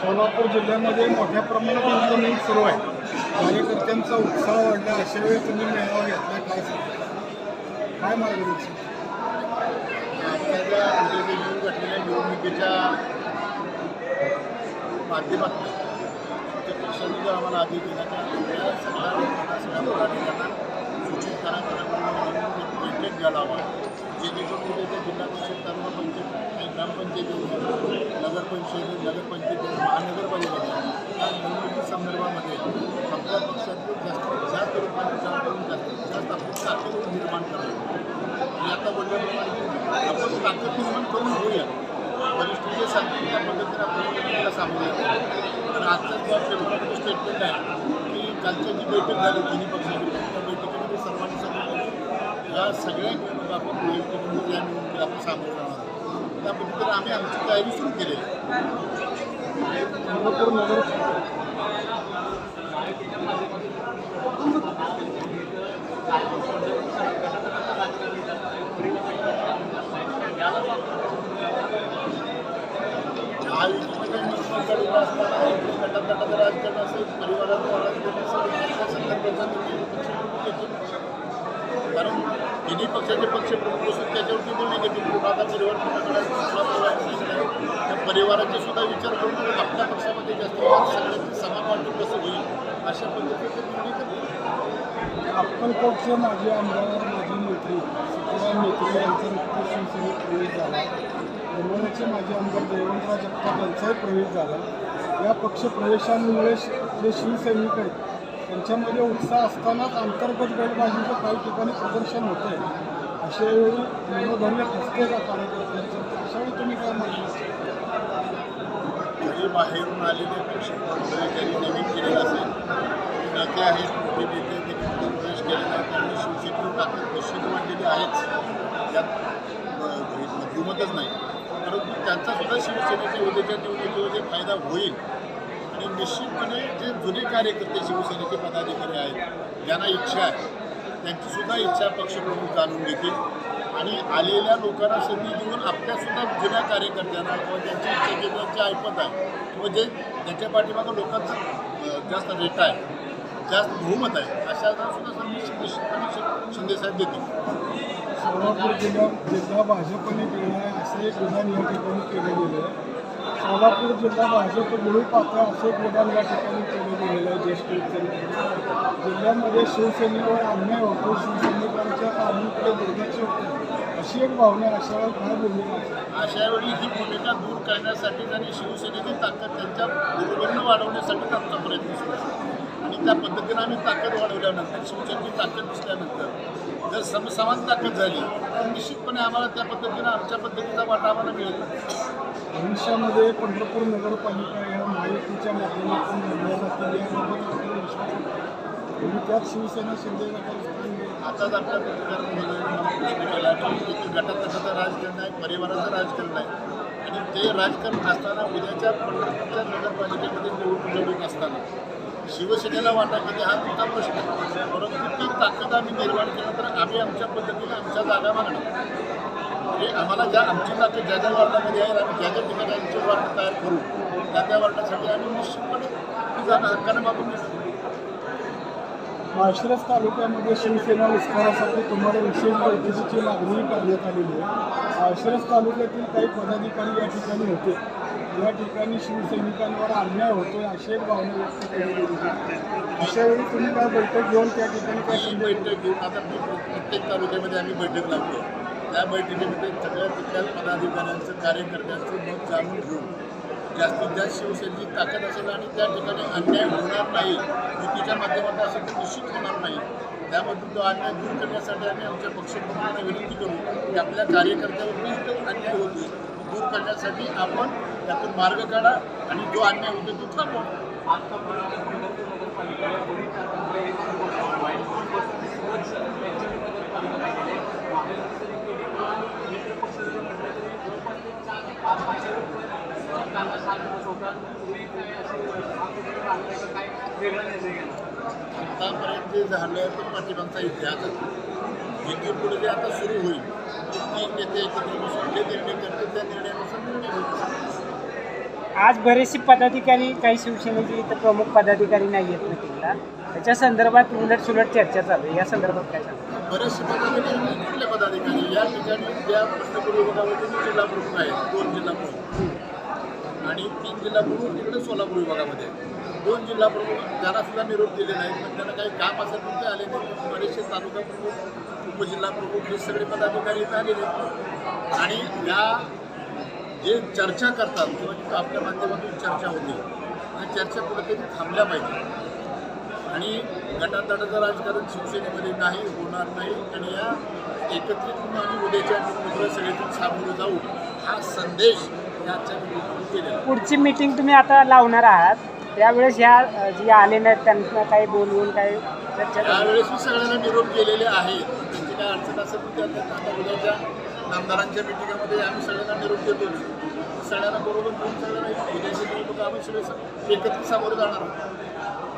सोलापूर जिल्ह्यामध्ये मोठ्या प्रमाणात इम्प्लिमेंट सुरू आहे. कार्यकर्त्यांचा उत्साह वाढला. अशा वेळी तुम्ही मेळावा घेतला काय काय मार्गदर्शन आपल्याला उद्या येऊन निवडणुकीच्या माध्यमातून आम्हाला आधी दिला त्या सगळ्या सगळ्या सूचित करा त्याप्रमाणे निर्णय घ्यायला जे जे कोणते ते जिल्हा परिषद तालुका पंचायत काही ग्रामपंचायती नगरपंचायत नगरपंचायत महानगरपालिका. या निवडणुकी संदर्भामध्ये आपल्या पक्षातून जास्त जास्त लोकांनी विचार करून जास्तीत जास्त आपली ताकद निर्माण करावी आणि आता बोलल्याप्रमाणे आपण ताकद निर्माण करून घेऊया. वरिष्ठ जे सांगतील त्या पद्धतीने आपण त्याला सामोरे तर आजचा जे आपल्या स्टेटमेंट आहे की कालच्या जी बैठक झाली तिन्ही पक्षाची त्या बैठकीमध्ये सर्वांनी सांगितलं या सगळ्या निवडणुका आपण वैयक्तिक या निवडणुकीला आपण सामोरे जाणार आहोत. त्या पद्धतीने आम्ही आमची तयारी सुरू केलेली महायुतीमध्ये निवडणूक इकडे गटातटाचं राजकारण असेल परिवाराचं राजकारण असेल त्या संदर्भाचा निर्णय पक्षप्रमुख घेतील. कारण तिन्ही पक्षाचे पक्षप्रमुख असून त्याच्यावरती निर्णय की तुम्ही आता परिवार कुणाकडे त्या परिवाराचा सुद्धा विचार करून आपल्या पक्षामध्ये जास्त सगळ्यांची सभा वाटप कसं होईल अशा पद्धतीने निर्णय करतील अक्कलकोटचे माजी आमदार माजी मंत्री सिद्धराम मेत्रे यांचा नुकताच शिवसेनेत प्रवेश झाला. येरवड्याचे माजी आमदार देवेंद्र जगताप यांचाही प्रवेश झाला. या पक्ष प्रवेशांमुळे जे शिवसैनिक आहेत त्यांच्यामध्ये उत्साह असतानाच अंतर्गत गैरबाजीचं काही ठिकाणी प्रदर्शन होत आहे अशा वेळी मनोधैर्य खचते का कार्यकर्त्यांचं? अशा तुम्ही काय म्हणता जरी बाहेरून आलेले पक्ष त्यांनी नवीन केलेलं असेल नेते आहेत मोठे नेते त्यांनी प्रवेश केलेला आहे त्यांनी शिवसेनेची ताकद निश्चित वाढलेली आहेच. त्यात अ, दुमतच नाही. परंतु त्यांचा सुद्धा शिवसेनेच्या उद्याच्या निवडणुकीमध्ये फायदा होईल. आणि निश्चितपणे जे जुने कार्यकर्ते शिवसेनेचे पदाधिकारी आहेत ज्यांना इच्छा आहे त्यांचीसुद्धा इच्छा पक्षप्रमुख जाणून घेतील. आणि आलेल्या लोकांना संधी देऊन आपल्यासुद्धा जुन्या कार्यकर्त्यांना किंवा ज्यांची इच्छा किंवा ऐपत आहे किंवा जे ज्यांच्या पाठीमागं लोकांचं जास्त रेट आहे जास्त बहुमत आहे अशा सुद्धा संधी निश्चितपणे शि- शिंदेसाहेब देतील. सोलापूर जिल्हा जिल्हा भाजपने केला आहे असं एक विधान या ठिकाणी केलं गेलं आहे सोलापूर जिल्हा भाजप मिळू पाहता असं विधान या ठिकाणी केलं गेलेलं आहे ज्येष्ठ जिल्ह्यामध्ये शिवसैनिकावर अन्याय होतो शिवसैनिकांच्या कामांकडे दुर्लक्ष होतं अशी एक भावना. अशा वेळेला काय बोलली अशा वेळी ही भूमिका दूर करण्यासाठी आणि शिवसेनेची ताकद त्यांच्या बरोबरीनं वाढवण्यासाठी आमचा प्रयत्न सुरू आहे. आणि त्या पद्धतीनं आम्ही ताकद वाढवल्यानंतर शिवसेनेची ताकद दिसल्यानंतर जर समसमान ताकद झाली तर निश्चितपणे आम्हाला त्या पद्धतीनं आमच्या पद्धतीचा वाटा आम्हाला मिळेल. भविष्यामध्ये पंढरपूर नगरपालिका या महायुतीच्या माध्यमातून लढल्या जातील याबाबत आपल्याला विश्वास आहे तुम्ही त्यात शिवसेना शिंदे आताच आपल्या पत्रकार महोदयांनी राजकारण आहे परिवाराचं राजकारण आहे. आणि ते राजकारण असताना उद्याच्या पंढरपूरच्या नगरपालिकेमध्ये निवडणूक असताना शिवसेनेला वाटा किती हा तुमचा प्रश्न आहे. परंतु ती ताकद आम्ही निर्माण केलं तर आम्ही आमच्या पद्धतीने आमच्या जागा मागणार म्हणजे आम्हाला ज्या आमची ताकद ज्या ज्या वार्डामध्ये आहे आम्ही ज्या ज्या ठिकाणी आमचे वार्ड तयार करू त्या त्या वार्डासाठी आम्ही निश्चितपणे ती हक्काने मागून घेणार माळशिरस तालुक्यामध्ये शिवसेना विस्तारासाठी तुम्हाला विशेष बैठकीची मागणी करण्यात आलेली आहे. माळशिरस तालुक्यातील काही पदाधिकारी या ठिकाणी होते. या ठिकाणी शिवसैनिकांवर अन्याय होतोय अशी एक भावना व्यक्त केली गेली अशा वेळी तुम्ही काय बैठक घेऊन त्या ठिकाणी काय बैठक घेऊन आता प्रत्येक तालुक्यामध्ये आम्ही बैठक लावतो. त्या बैठकीमध्ये सगळ्या तिथल्या पदाधिकाऱ्यांचं कार्यकर्त्यांचं मत जाणून घेऊन जास्तीत जास्त शिवसेनेची ताकद असेल आणि त्या ठिकाणी अन्याय होणार नाही युतीच्या माध्यमातून असेल तर निश्चित होणार नाही. त्याबद्दल तो अन्याय दूर करण्यासाठी आम्ही आमच्या पक्षप्रमुखांना विनंती करू की आपल्या कार्यकर्त्यावरती इथं अन्याय होतो दूर करण्यासाठी आपण त्यातून मार्ग काढा आणि जो अन्याय होतो तो थांबवा. आतापर्यंत जे झालं तो पाठिंबाचा इतिहासच इथून पुढे जे आता सुरू होईल तीन नेते एकत्र बसून जे निर्णय करतील त्या निर्णयानुसार निर्णय होईल आज बरेचसे पदाधिकारी काही शिवसेनेचे इथं प्रमुख पदाधिकारी नाही आहेत मिटिंगला. त्याच्या संदर्भात उलट सुलट चर्चा चालू आहे. या संदर्भात काय सांगा? बरेचसे पदाधिकारी पदाधिकारी? या ठिकाणी ज्या प्रश्नपूर्व विभागामध्ये तीन जिल्हा प्रमुख आहेत दोन जिल्हा प्रमुख. आणि तीन जिल्हा प्रमुख तिकडे सोलापूर विभागामध्ये दोन जिल्हा प्रमुख त्यांना सुद्धा निरोप दिले नाही पण त्यांना काही काम असेल पण ते आले नाही बरेचसे तालुका प्रमुख उपजिल्हा प्रमुख हे सगळे पदाधिकारी इथं आलेले आणि या जे चर्चा करतात किंवा आपल्या माध्यमातून चर्चा होते त्या चर्चा कुठेतरी थांबल्या पाहिजे. आणि गटातटाचं राजकारण शिवसेनेमध्ये नाही होणार नाही. आणि या एकत्रित आम्ही उद्याच्या मित्र सगळीतून सामोरं जाऊ हा संदेश पुढची मीटिंग तुम्ही आता लावणार आहात त्यावेळेस ह्या जे आले नाहीत त्यांना काही बोलवून काही त्यावेळेस मी सगळ्यांना निरोप केलेले आहे त्यांची काय अडचण असेल तर त्या आता उद्याच्या आमदारांच्या मिटिंगामध्ये आम्ही सगळ्यांना निरोप देतो सगळ्यांना बरोबर घेऊन सगळ्यांना आम्ही सगळे एकत्र सामोरे जाणार आहोत